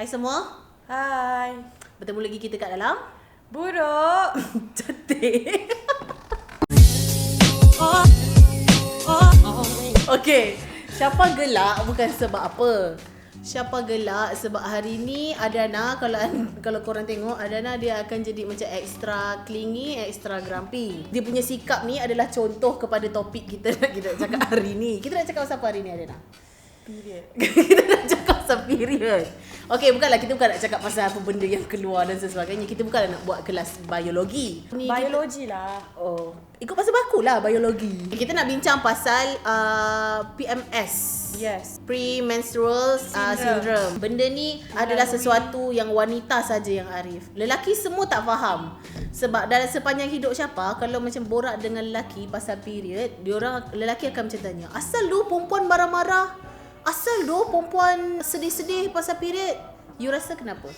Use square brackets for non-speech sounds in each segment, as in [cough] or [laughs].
Hai semua, Hai. bertemu lagi kita kat dalam Buruk. [laughs] Cantik Okay, siapa gelak bukan sebab apa Siapa gelak sebab hari ni Adana kalau [laughs] kalau korang tengok Adana dia akan jadi macam extra clingy, extra grumpy. Dia punya sikap ni adalah contoh kepada topik kita [laughs] nak kita nak cakap hari ni. Kita nak cakap pasal apa hari ni Adana? Period. kita nak cakap pasal period. Okay, bukanlah kita bukan nak cakap pasal apa benda yang keluar dan sebagainya. Kita bukanlah nak buat kelas biologi. Ni kita- Biologi lah. Oh, ikut pasal baku lah biologi. Kita nak bincang pasal uh, PMS. Yes. Premenstrual uh, Syndrome. syndrome. Benda ni adalah sesuatu yang wanita saja yang arif. Lelaki semua tak faham. Sebab dalam sepanjang hidup siapa kalau macam borak dengan lelaki pasal period, dia orang lelaki akan macam tanya, "Asal lu perempuan marah-marah? Asal lu perempuan sedih-sedih pasal period?" You rasa kenapa?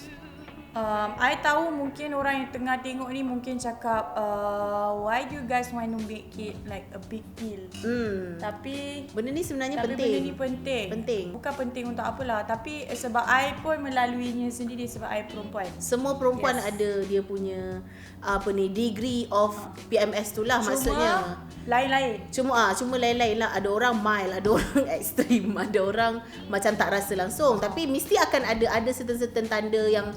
Um, I tahu mungkin orang yang tengah tengok ni mungkin cakap uh, why do you guys want to make it like a big deal? Hmm. Tapi Benda ni sebenarnya tapi penting. benda ni penting. Penting. Bukan penting untuk apalah, tapi eh, sebab I pun melaluinya sendiri sebab I perempuan. Semua perempuan Yes. ada dia punya apa ni degree of PMS tu lah maksudnya. lain-lain. Cuma ah cuma lain-lain lah ada orang mild, ada orang [laughs] ekstrim, ada orang macam tak rasa langsung tapi mesti akan ada ada certain-certain tanda yang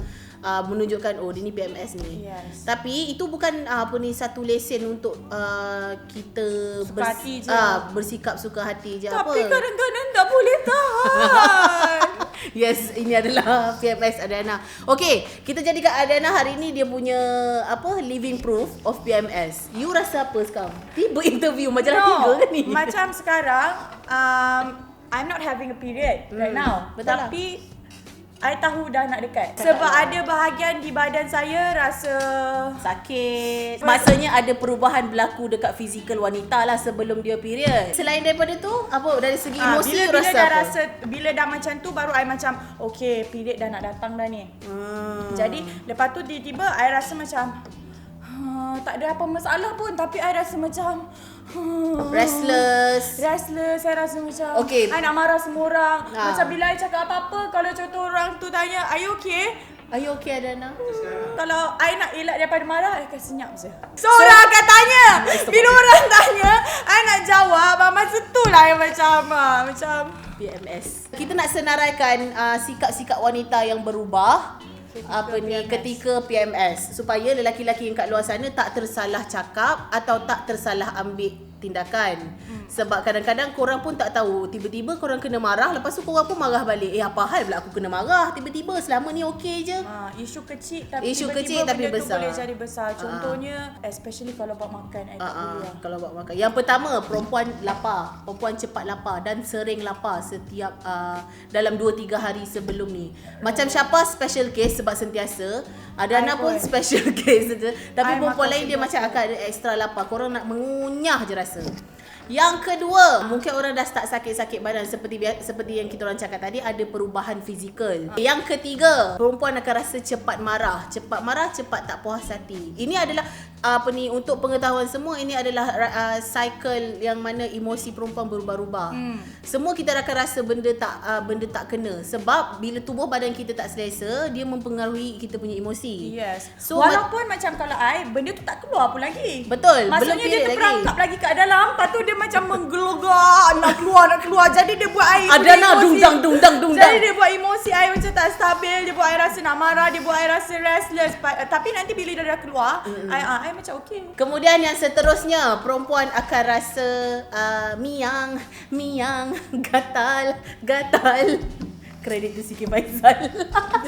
uh, menunjukkan oh dia ni PMS ni. Yes. Tapi itu bukan uh, apa ni satu lesen untuk uh, kita Suka hati je. ah, bersikap suka hati je apa. Tapi kadang-kadang tak boleh tahan. [laughs] Yes, ini adalah PMS Adana. Okay, kita jadikan Adana hari ni dia punya apa living proof of PMS. You rasa apa sekarang? Tiba interview majalah no, tiga ke ni? Macam sekarang um, I'm not having a period right Hmm, now. betul lah. I tahu dah nak dekat. Sebab ada bahagian di badan saya rasa sakit. Maksudnya ada perubahan berlaku dekat fizikal wanita lah sebelum dia period. Selain daripada tu, apa dari segi Ah, emosi bila, you bila rasa dah apa? rasa bila dah macam tu baru I macam okay period dah nak datang dah ni. Hmm. Jadi lepas tu tiba-tiba I rasa macam "Ha, tak ada apa masalah pun tapi I rasa macam "Ha, restless. Restless Saya rasa macam Okay. I nak marah semua orang Ah. Macam bila I cakap apa-apa Kalau contoh orang tu tanya Are you okay? Are you okay Adana? Kalau I nak elak daripada marah I akan senyap je So, orang akan tanya [laughs] Bila orang tanya I nak jawab Masa tu lah I macam ah, Macam PMS. Kita nak senaraikan uh, sikap-sikap wanita yang berubah apa ni PMS. ketika PMS supaya lelaki-lelaki yang kat luar sana tak tersalah cakap atau tak tersalah ambil tindakan. Hmm. Sebab kadang-kadang korang pun tak tahu tiba-tiba korang kena marah lepas tu korang pun marah balik. Eh apa hal pula aku kena marah tiba-tiba selama ni okey je. ah, Isu kecil tapi Isu tiba-tiba kecil tapi benda tu besar. boleh jadi besar Contohnya Especially kalau buat makan I Ah, ah, lah kalau buat makan. Yang pertama, perempuan lapar. Perempuan cepat lapar dan sering lapar setiap uh, dalam 2 3 hari sebelum ni. Macam siapa special case sebab sentiasa. Ada I anak pun special [laughs] case saja. Tapi I perempuan lain dia macam akan ada extra lapar. Korang nak mengunyah je rasa. lesson. Yang kedua, mungkin orang dah start sakit-sakit badan seperti seperti yang kita orang cakap tadi ada perubahan fizikal. Yang ketiga, perempuan akan rasa cepat marah. Cepat marah, cepat tak puas hati. Ini adalah apa ni untuk pengetahuan semua ini adalah uh, cycle yang mana emosi perempuan berubah-ubah. Hmm. Semua kita akan rasa benda tak uh, benda tak kena sebab bila tubuh badan kita tak selesa, dia mempengaruhi kita punya emosi. Yes. So, Walaupun macam kalau I benda tu tak keluar pun lagi. Betul, belum Maksudnya dia period lagi. terperangkap lagi. kat dalam, lepas tu dia macam menggelogak nak keluar nak keluar. Jadi dia buat air Ada nak dungdang dungdang dungdang. Jadi dia buat emosi I macam tak stabil, dia buat I rasa nak marah, dia buat I rasa restless. Pa- Tapi nanti bila dia dah keluar, mm I, ah, I macam okay. Kemudian yang seterusnya perempuan akan rasa uh, miang, miang, gatal, gatal. Kredit tu Siti Faizal.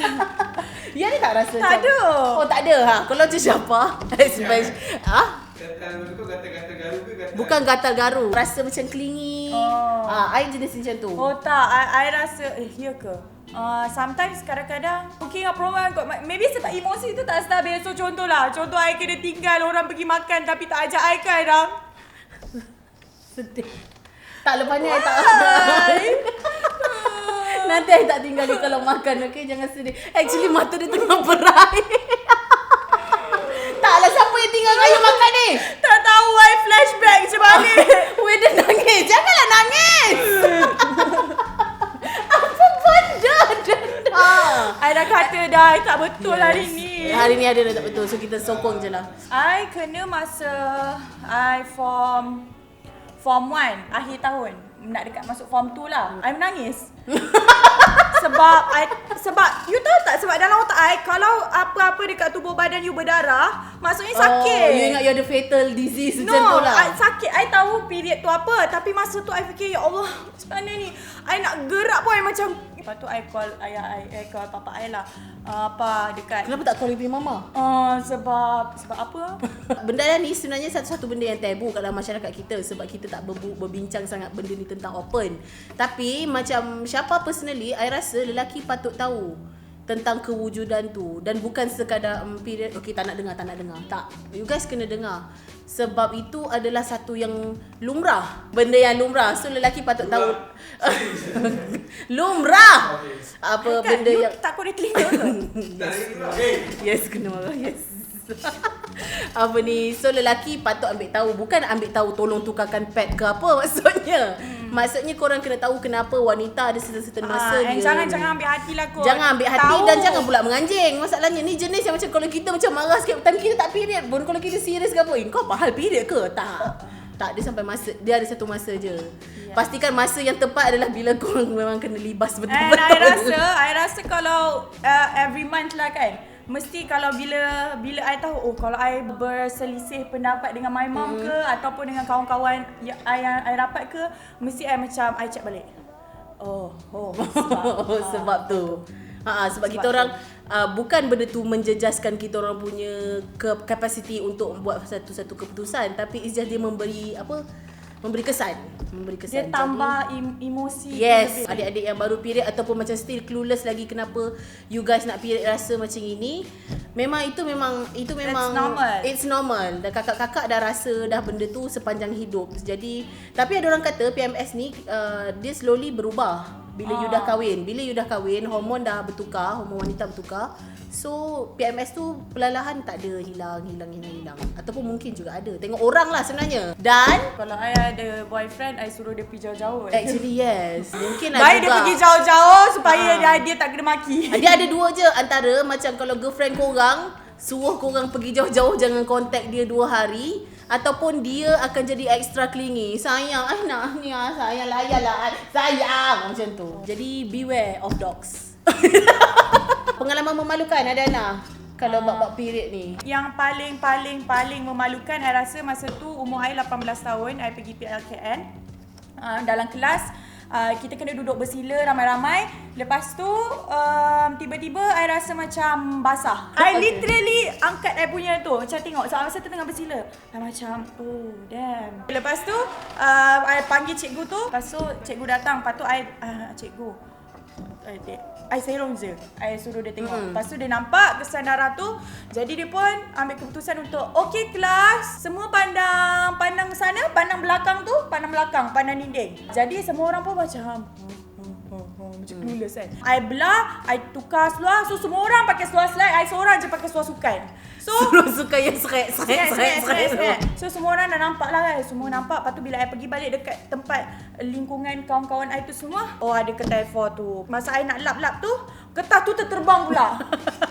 [laughs] ya ni tak rasa Tak macam- ada. Oh tak ada ha. Kalau macam siapa? [laughs] Especially ha? Gatal tu gatal-gatal garu ke gatal? Bukan gatal garu. Rasa macam clingy. Oh. Ah, I jenis macam tu. Oh tak, I, I rasa, eh ya ke? Uh, sometimes kadang-kadang Mungkin dengan perempuan kot Maybe sebab emosi tu tak stabil So contohlah Contoh I kena tinggal Orang pergi makan Tapi tak ajak I kan Ram [laughs] Sedih. Tak lepas ni I tak. [laughs] Nanti I tak tinggal dia kalau makan okay jangan sedih. Actually mata dia tengah berai. [laughs] Tinggal kayu makan ni? [laughs] Tak tahu I flashback macam mana [laughs] Weh dia nangis. Janganlah nangis. [laughs] Apa benda? Denda? ah, I dah kata dah I tak betul yes. hari ni. Hari ni ada dah tak betul. So kita sokong je lah. I kena masa I form form 1 akhir tahun nak dekat masuk form 2 lah. I menangis. Sebab I, sebab you tahu tak sebab dalam otak I kalau apa-apa dekat tubuh badan you berdarah maksudnya sakit. Oh, you ingat you ada fatal disease No, macam tu lah. I sakit. I tahu period tu apa. Tapi masa tu I fikir, ya Allah, macam mana ni? I nak gerak pun I macam... Lepas tu I call ayah I, I call papa I lah. Uh, apa dekat... Kenapa tak call ibu mama? Uh, sebab... Sebab apa? [laughs] Benda ni sebenarnya satu-satu benda yang tabu kat dalam masyarakat kita sebab kita tak berbu- berbincang sangat benda ni tentang open. Tapi macam siapa personally, I rasa lelaki patut tahu tentang kewujudan tu dan bukan sekadar um, period okey tak nak dengar tak nak dengar tak you guys kena dengar sebab itu adalah satu yang lumrah benda yang lumrah so lelaki patut tahu lumrah [laughs] apa Kan, benda you yang takut dia telinga? [laughs] Tak. Hey. Yes, kena marah. Yes. [laughs] apa ni? So lelaki patut ambil tahu. Bukan ambil tahu Tolong tukarkan pad ke apa [laughs] Maksudnya. Hmm. Maksudnya korang kena tahu Kenapa wanita ada masa Ah, dia and jangan jangan ambil hati lah kot. Jangan ambil hati Tahu. Dan jangan pula menganjing. Masalahnya ni jenis yang macam Kalau kita macam marah sikit Time kita tak period. Pun Kalau kita serius ke apa eh, Kau apa hal period ke? Tak. Tak dia sampai masa Dia ada satu masa je. Ya. Pastikan masa yang tepat adalah Bila korang memang kena libas And betul-betul. I rasa, I rasa kalau uh, every month lah kan, mesti kalau bila bila I tahu oh kalau I berselisih pendapat dengan my mom ke ataupun dengan kawan-kawan yang I yang I rapat ke, mesti I macam I check balik. Oh, oh, [laughs] sebab, Oh, sebab tu. Ha, sebab, sebab kita orang uh, bukan benda tu menjejaskan kita orang punya ke capacity untuk buat satu-satu keputusan tapi it's just dia memberi apa memberi kesan memberi kesan dia tambah em- emosi Yes, lebih. adik-adik yang baru period ataupun macam still clueless lagi kenapa you guys nak period rasa macam ini. Memang itu memang itu memang normal. It's normal. Dan kakak-kakak dah rasa dah benda tu sepanjang hidup. Jadi tapi ada orang kata PMS ni uh, dia slowly berubah bila you dah Ah. kahwin. Bila you dah kahwin, hormon dah bertukar, hormon wanita bertukar. So PMS tu perlahan tak ada hilang, hilang, hilang, hilang. Ataupun mungkin juga ada. Tengok orang lah sebenarnya. Dan Kalau I ada boyfriend, I suruh dia pergi jauh-jauh. actually yes, mungkin lah Baik juga. dia pergi jauh-jauh supaya Ah. dia, dia tak kena maki. Ah, Dia ada dua je antara macam kalau girlfriend korang suruh korang pergi jauh-jauh jangan contact dia dua hari ataupun dia akan jadi extra clingy. Sayang, I nak ni ah, sayang layan lah. Sayang macam tu. Jadi beware of dogs. [laughs] Pengalaman memalukan ada Ana kalau bab-bab period ni. Yang paling paling paling memalukan I rasa masa tu umur I 18 tahun I pergi PLKN uh, dalam kelas uh, kita kena duduk bersila ramai-ramai. Lepas tu um, tiba-tiba I rasa macam basah. I [laughs] Okay. literally angkat I punya tu. Macam tengok so, masa tu tengah bersila. I macam oh damn. Lepas tu uh, I panggil cikgu tu. Lepas tu cikgu datang. Lepas tu I uh, cikgu I, I serong je I suruh dia tengok. Hmm. mm. Lepas tu dia nampak kesan darah tu. Jadi dia pun ambil keputusan untuk Okay kelas Semua pandang Pandang sana Pandang belakang tu Pandang belakang Pandang dinding. Jadi semua orang pun macam macam clueless kan. I belah I tukar seluar. So semua orang pakai seluar slide I seorang je pakai seluar sukan So [laughs] Suruh suka yang seret seret Seret, seret seret, seret. So semua orang dah nampak lah kan? Semua nampak. Lepas tu bila I pergi balik dekat tempat Lingkungan kawan-kawan I tu semua Oh ada ketah F4 tu. Masa I nak lap-lap tu Ketah tu terterbang pula [laughs]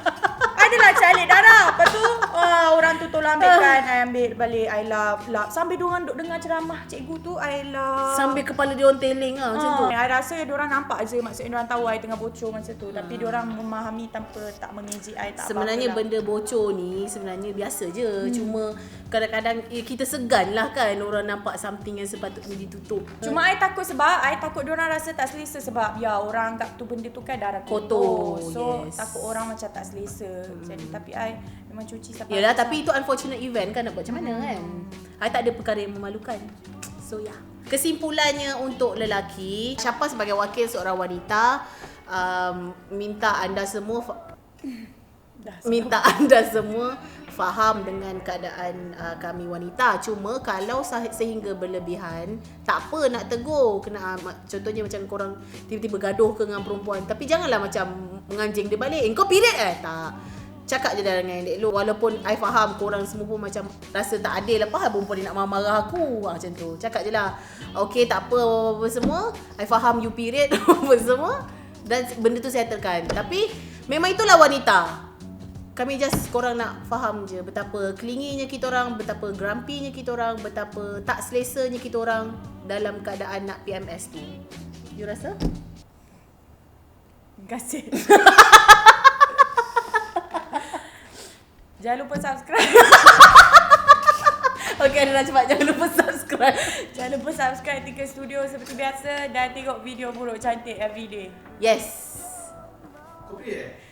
Adalah calik darah Lepas tu uh, Orang tu tolong ambilkan I ambil balik I lap, lap Sambil diorang duk dengar ceramah cikgu tu I lap Sambil kepala dia orang teling lah macam tu. Ah, I rasa diorang nampak je Maksudnya diorang tahu I tengah bocor masa tu Tapi diorang memahami tanpa tak mengejek I tak Sebenarnya apa-apa lah. benda bocor ni sebenarnya biasa je. Hmm. Cuma kadang-kadang eh, kita segan lah kan orang nampak something yang sepatutnya ditutup. Cuma I takut sebab I takut diorang rasa tak selesa sebab ya orang kat tu benda tu kan darah Kotor, So yes. takut orang macam tak selesa. Hmm. Jadi tapi I memang cuci sampai Yalah tapi itu unfortunate event. Kan nak buat macam mana kan. I tak ada perkara yang memalukan. So. Yeah. Kesimpulannya untuk lelaki, siapa sebagai wakil seorang wanita um, minta anda semua fa- minta anda semua faham dengan keadaan uh, kami wanita. Cuma kalau sah- sehingga berlebihan tak apa nak tegur. Kena uh, contohnya macam korang tiba-tiba gaduh ke dengan perempuan. Tapi janganlah macam menganjing dia balik. Eh, kau period eh? Tak cakap je dah dengan elok lu walaupun I faham korang semua pun macam rasa tak adil apa hal perempuan ni nak marah-marah aku ha, macam tu cakap je lah okay tak apa apa-apa semua I faham you period [laughs] apa semua Dan benda tu settlekan. Tapi memang itulah wanita. Kami just korang nak faham je betapa clingy-nya kita orang, betapa grumpy-nya kita orang, betapa tak selesanya kita orang dalam keadaan nak PMS tu. You rasa? Terima kasih. [laughs] Jangan lupa subscribe. [laughs] Okay, ada cepat jangan lupa subscribe. Jangan lupa subscribe Tika Studio seperti biasa dan tengok video buruk cantik everyday. Yes. Kopi eh?